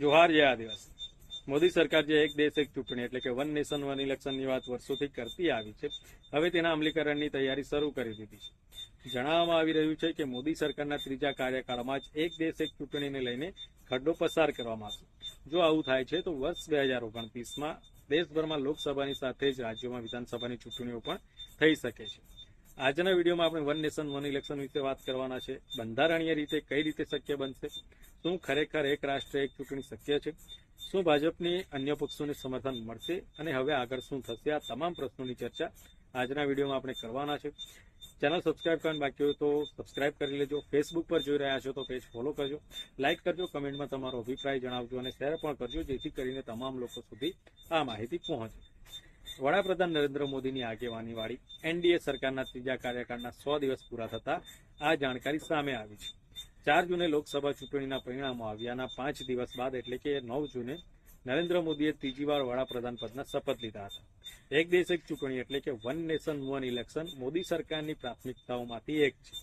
જોહાર જય આદિવાસી. મોદી સરકાર જે એક દેશ, એક ચૂંટણી, એટલે કે વન નેશન, વન ઇલેક્શનની વાત વર્ષોથી કરતી આવી છે, હવે તેના અમલીકરણની તૈયારી શરૂ કરી દીધી છે. જણાવવામાં આવી રહ્યું છે કે મોદી સરકારના ત્રીજા કાર્યકાળમાં જ એક દેશ, એક ચૂંટણીને લઈને ખરડો પસાર કરવામાં આવશે. જો આવું થાય છે, તો વર્ષ બે હજાર ઓગણત્રીસમાં દેશભરમાં લોકસભાની સાથે જ રાજ્યોમાં વિધાનસભાની ચૂંટણીઓ પણ થઈ શકે છે. આજના વિડીયોમાં આપણે વન નેશન, વન ઇલેક્શન વિશે વાત કરવાના છે. બંધારણીય રીતે કઈ રીતે શક્ય બનશે? શું ખરેખર એક રાષ્ટ્ર, એક ચૂંટણી શક્ય છે? શું ભાજપની અન્ય પક્ષોને સમર્થન મળશે? અને હવે આગળ શું થશે? આ તમામ પ્રશ્નોની ચર્ચા આજના વિડીયોમાં આપણે કરવાના છે. ચેનલ સબસ્ક્રાઇબ કરવાનું બાકી હોય તો સબસ્ક્રાઇબ કરી લેજો. ફેસબુક પર જોઈ રહ્યા છો તો પેજ ફોલો કરજો. લાઇક કરજો કમેન્ટમાં તમારો અભિપ્રાય જણાવજો અને શેર પણ કરજો, જેથી કરીને તમામ લોકો સુધી આ માહિતી પહોંચે. વડાપ્રધાન નરેન્દ્ર મોદીની આગેવાની વાળી એનડીએ સરકારના ત્રીજા કાર્યકાળના સો દિવસ પૂરા થતા આ જાણકારી સામે આવી છે. ચાર જૂને લોકસભા ચૂંટણીના પરિણામો આવ્યાના પાંચ દિવસ બાદ એટલે કે નવ જૂને નરેન્દ્ર મોદીએ ત્રીજી વાર વડાપ્રધાન પદના શપથ લીધા હતા. એક દેશ એક ચૂંટણી એટલે કે one nation one election Modi સરકારની પ્રાથમિકતાઓમાંથી એક છે.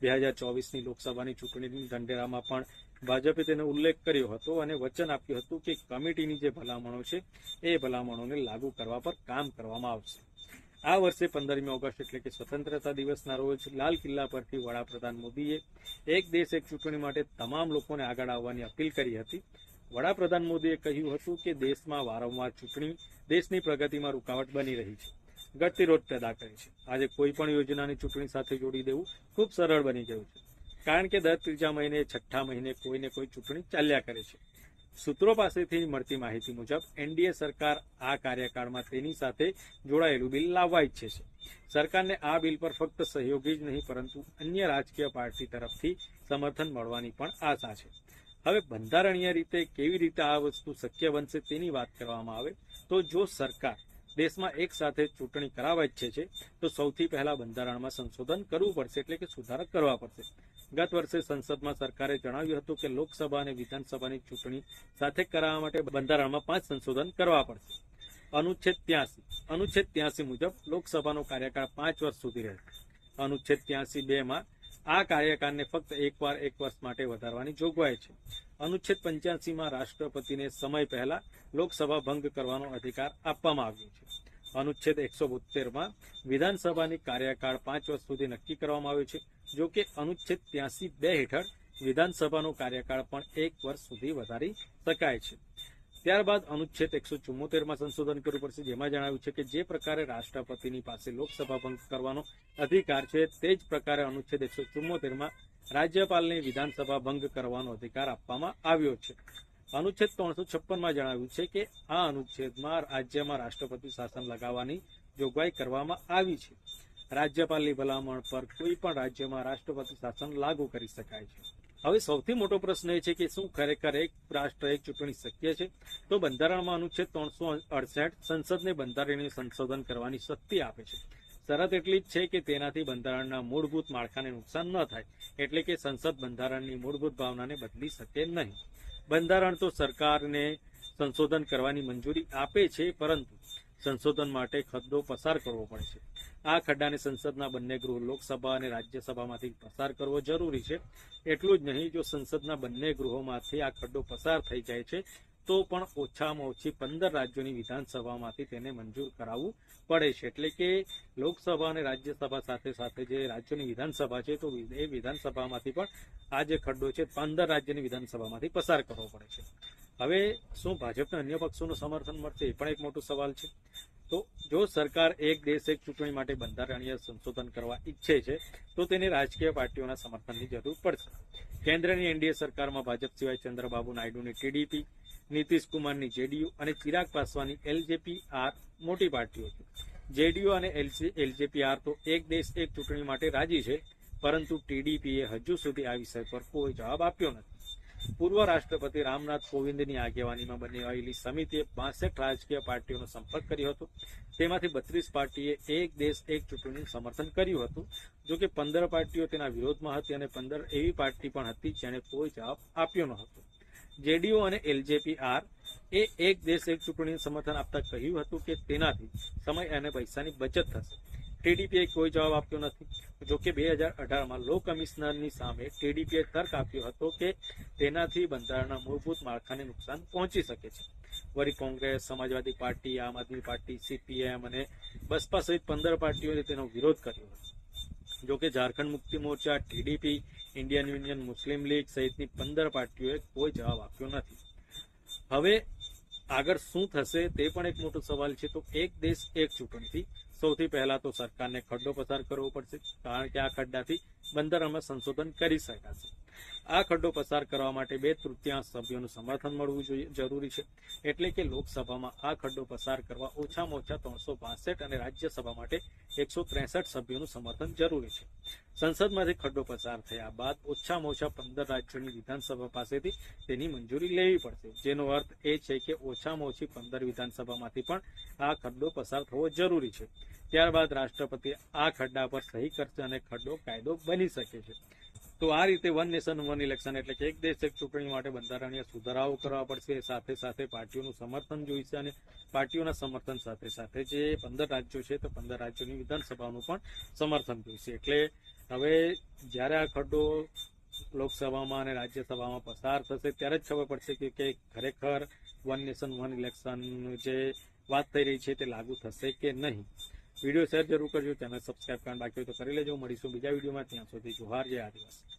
બે હજાર ચોવીસની લોકસભાની ચૂંટણીની ઢંઢેરામાં પણ ભાજપે તેનો ઉલ્લેખ કર્યો હતો અને વચન આપ્યું હતું કે કમિટીની જે ભલામણો છે, એ ભલામણોને લાગુ કરવા પર કામ કરવામાં આવશે. આ વર્ષે પંદરમી ઓગસ્ટ એટલે કે સ્વતંત્રતા દિવસના રોજ લાલ કિલ્લા પરથી વડાપ્રધાન મોદીએ એક દેશ એક ચૂંટણી માટે તમામ લોકોને આગળ આવવાની અપીલ કરી હતી. વડાપ્રધાન મોદીએ કહ્યું હતું કે દેશમાં વારંવાર ચૂંટણી, દેશની પ્રગતિમાં રૂકાવટ બની રહી છે. ગતિરોધ પેદા કરે છે. આજે કોઈ પણ યોજનાની ચૂંટણી સાથે જોડી દેવું ખૂબ સરળ બની ગયું છે. કારણ કે દર ત્રીજા મહિને, છઠ્ઠા મહિને કોઈને કોઈ ચૂંટણી ચાલ્યા કરે છે. સૂત્રો પાસેથી મળતી માહિતી મુજબ, એનડીએ સરકાર આ કાર્યકાળમાં તેની સાથે જોડાયેલું બિલ લાવવા ઈચ્છે છે. સરકારને આ બિલ પર ફક્ત સહયોગી જ નહીં, પરંતુ અન્ય રાજકીય પાર્ટી તરફથી સમર્થન મળવાની પણ આશા છે. હવે બંધારણીય રીતે કેવી રીતે આ વસ્તુ શક્ય બનશે તેની વાત કરવામાં આવે તો જો સરકાર દેશમાં એક સાથે ચૂંટણી કરાવવા ઈચ્છે છે, તો સૌથી પહેલા બંધારણમાં સંશોધન કરવું પડશે, એટલે કે સુધારા કરવા પડશે. ગત વર્ષે સંસદમાં સરકારે જણાવ્યું હતું કે લોકસભા અને વિધાનસભાની ચૂંટણી સાથે કરાવવા માટે બંધારણમાં પાંચ સંશોધન કરવા પડશે. અનુચ્છેદ ત્યાસી. અનુચ્છેદ ત્યાસી મુજબ લોકસભાનો કાર્યકાળ પાંચ વર્ષ સુધી રહેશે અનુચ્છેદ ત્યાસી બે માં આ કાર્યકાળને ફક્ત એકવાર એક વર્ષ માટે વધારવાની જોગવાઈ છે. અનુચ્છેદ પંચ્યાસીમાં રાષ્ટ્રપતિને સમય પહેલા લોકસભા ભંગ કરવાનો અધિકાર આપવામાં આવ્યો છે. અનુચ્છેદ એકસો બોતેરમાં વિધાનસભાની કાર્યકાળ પાંચ વર્ષ સુધી નક્કી કરવામાં આવ્યો છે. જો કે અનુચ્છેદ ત્યાંસી બે હેઠળ વિધાનસભાનો કાર્યકાળ પણ એક વર્ષ સુધી વધારી શકાય છે. ત્યારબાદ અનુચ્છેદ એકસો ચુમ્મોતેરમાં સંશોધન કરવું પડશે, જેમાં જણાવ્યું છે કે જે પ્રકારે રાષ્ટ્રપતિની પાસે લોકસભા ભંગ કરવાનો અધિકાર છે, તે જ પ્રકારે અનુચ્છેદ એકસો ચુમ્મોતેરમાં રાજ્યપાલને વિધાનસભા ભંગ કરવાનો અધિકાર આપવામાં આવ્યો છે. અનુચ્છેદ ત્રણસો છપ્પનમાં જણાવ્યું છે કે આ અનુચ્છેદમાં રાજ્યમાં રાષ્ટ્રપતિ શાસન લગાવવાની જોગવાઈ કરવામાં આવી છે. રાજ્યપાલની ભલામણ પર કોઈ પણ રાજ્યમાં રાષ્ટ્રપતિ શાસન લાગુ કરી શકાય છે. હવે સૌથી મોટો પ્રશ્ન એ છે કે શું ખરેખર એક રાષ્ટ્ર એક ચૂંટણી શક્ય છે? તો બંધારણમાં અનુચ્છેદ ત્રણસો અડસઠ સંસદને બંધારણીય સંશોધન કરવાની શક્તિ આપે છે. શરત એટલી જ છે કે તેનાથી બંધારણના મૂળભૂત માળખાને નુકસાન ન થાય, એટલે કે સંસદ બંધારણની મૂળભૂત ભાવનાને બદલી શકે નહીં. બંધારણ તો સરકારને સંશોધન કરવાની મંજૂરી આપે છે, પરંતુ સંશોધન માટે ખદ્દો પસાર કરવો પડે છે. આ ખરડાને સંસદના બંને ગૃહ લોકસભા અને રાજ્યસભામાંથી પસાર કરવો જરૂરી છે. એટલું જ નહીં, જો સંસદના બંને ગૃહોમાંથી આ ખરડો પસાર થઈ જાય છે, તો પણ ઓછામાં ઓછી પંદર રાજ્યોની વિધાનસભામાંથી તેને મંજૂર કરાવવું પડે છે. એટલે કે લોકસભા અને રાજ્યસભા સાથે સાથે જે રાજ્યોની વિધાનસભા છે, તો એ વિધાનસભામાંથી પણ આ જે ખરડો છે, પંદર રાજ્યની વિધાનસભામાંથી પસાર કરવો પડે છે. હવે શું ભાજપને અન્ય પક્ષોનું સમર્થન મળશે, એ પણ એક મોટો સવાલ છે. તો જો સરકાર એક દેશ એક ચૂંટણી માટે બંધારણીય સંશોધન કરવા ઈચ્છે છે, તો તેને રાજકીય પાર્ટીઓના સમર્થનની જરૂર પડશે. કેન્દ્રની એનડીએ સરકારમાં ભાજપ સિવાય ચંદ્રબાબુ નાયડુની ટીડીપી નીતિશ કુમારની જેડીયુ અને ચિરાગ પાસવાની એલજેપી આર મોટી પાર્ટીઓ છે. જેડીયુ અને એલજેપી આર તો એક દેશ એક ચૂંટણી માટે રાજી છે, પરંતુ ટીડીપીએ હજુ સુધી આ વિષય પર કોઈ જવાબ આપ્યો નથી. પૂર્વ રાષ્ટ્રપતિ રામનાથ કોવિંદની આગેવાનીમાં બનેવાયેલી સમિતિએ બાસઠ રાજકીય પાર્ટીઓનો સંપર્ક કર્યો હતો. તેમાંથી બત્રીસ પાર્ટીએ એક દેશ, એક ચૂંટણીનું સમર્થન કર્યું હતું. જો કે પંદર પાર્ટીઓ તેના વિરોધમાં હતી અને પંદર એવી પાર્ટી પણ હતી જેણે કોઈ જવાબ આપ્યો ન હતો જેડીયુ અને એલજેપી આર એ એક દેશ, એક ચૂંટણીનું સમર્થન આપતા કહ્યું હતું કે તેનાથી સમય અને પૈસાની બચત થશે. ટીડીપીએ કોઈ જવાબ આપ્યો નથી. જો કે બે હજાર અઢારમાં લો કમિશનરની સામે ટીડીપીએ તર્ક આપ્યો હતો કે તેનાથી બંધારણના મૂળભૂત માળખાને નુકસાન પહોંચી શકે છે. વળી કોંગ્રેસ, સમાજવાદી પાર્ટી, આમ આદમી પાર્ટી, સીપીએમ અને બસપા સહિત પંદર પાર્ટીઓએ તેનો વિરોધ કર્યો હતો. જો કે Jharkhand Mukti Morcha, TDP, Indian union, Muslim league સહિતની પંદર પાર્ટીઓએ કોઈ જવાબ આપ્યો નથી. હવે આગળ શું થશે તે પણ એક મોટો સવાલ છે. તો એક દેશ એક ચૂંટણીથી સૌથી પહેલા તો સરકારને ખડ્ડો પસાર કરવો પડશે કારણ કે આ ખડ્ડાથી બંધારણમાં સંશોધન કરી શકાશે. આ ખરડો પસાર કરવા માટે બે તૃતીયાંશ સભ્યોનું સમર્થન મળવું જોઈએ, જરૂરી છે. એટલે કે લોકસભામાં આ ખરડો પસાર કરવા ઓછામાં ઓછા ત્રણસો અને રાજ્યસભા માટે એકસો ત્રેસઠ સભ્યોનું સમર્થન જરૂરી છે. સંસદમાંથી ખરડો પસાર થયા બાદ ઓછામાં ઓછા પંદર રાજ્યોની વિધાનસભા પાસેથી તેની મંજૂરી લેવી પડશે. જેનો અર્થ એ છે કે ઓછામાં ઓછી પંદર વિધાનસભામાંથી પણ આ ખરડો પસાર થવો જરૂરી છે. ત્યારબાદ રાષ્ટ્રપતિ આ ખરડા પર સહી કરશે અને ખરડો કાયદો બની શકે છે. તો આ રીતે વન નેશન, વન ઇલેક્શન એટલે કે એક દેશ, એક ચૂંટણી માટે બંધારણીય સુધારાઓ કરવા પડશે. સાથે સાથે પાર્ટીઓનું સમર્થન જોઈશે અને પાર્ટીઓના સમર્થન સાથે સાથે જે પંદર રાજ્યો છે, તો પંદર રાજ્યોની વિધાનસભાનું પણ સમર્થન જોઈશે. એટલે હવે જ્યારે આ ખડ્ડો લોકસભામાં અને રાજ્યસભામાં પસાર થશે, ત્યારે જ ખબર પડશે કે ખરેખર વન નેશન, વન ઇલેક્શન જે વાત થઈ રહી છે, તે લાગુ થશે કે નહીં. વીડિયો શેર જરૂર કરજો, ચેનલ સબસ્ક્રાઈબ કરવાનું બાકી હોય તો કરી લેજો. મળીશું બીજા વિડીયોમાં. ત્યાં સુધી જોહાર, જય આદિવાસી.